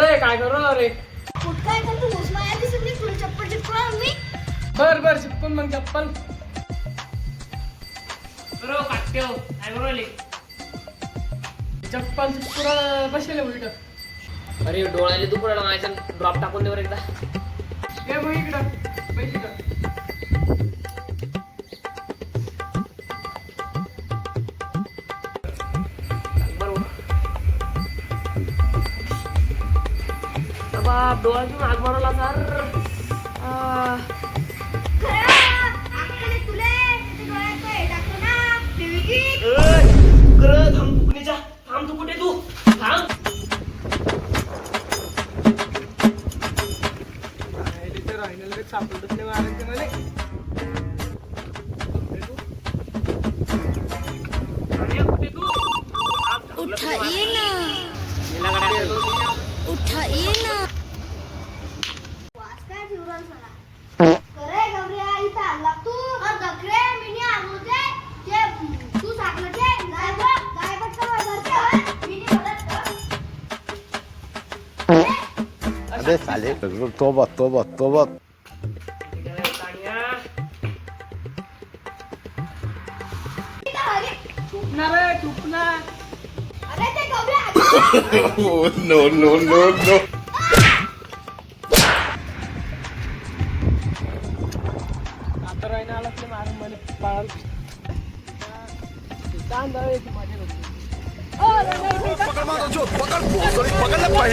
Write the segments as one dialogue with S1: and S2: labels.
S1: रे काय करू रे
S2: कुठं काय करतो उस्माया दिसत नाही तुला चप्पल
S1: बर बर चिपकून मग चप्पल.
S3: बरोबर काट्यो काय बरोबर
S1: चप्पल चिपकून बसेल उलट.
S3: अरे डोळ्याला तू पुढे माझ्या ड्रॉप टाकून दे बरं एकदा.
S1: ये मग इकडं पैसे इकडं.
S3: बाप डोळा घेऊन आग
S2: फेविकिक.
S3: थांब तू कुठे तू? थांब.
S1: सापडत नाही मारायचे मला
S2: उठाइए
S4: अबे साले तोबा तोबा तोबा नो नो नो नो
S1: आता राहिना आला
S4: पकड़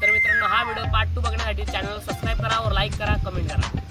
S4: तर
S3: मित्रांनो हा व्हिडिओ पार्ट टू बघण्यासाठी चॅनल सबस्क्राईब करा और लाईक करा कमेंट करा.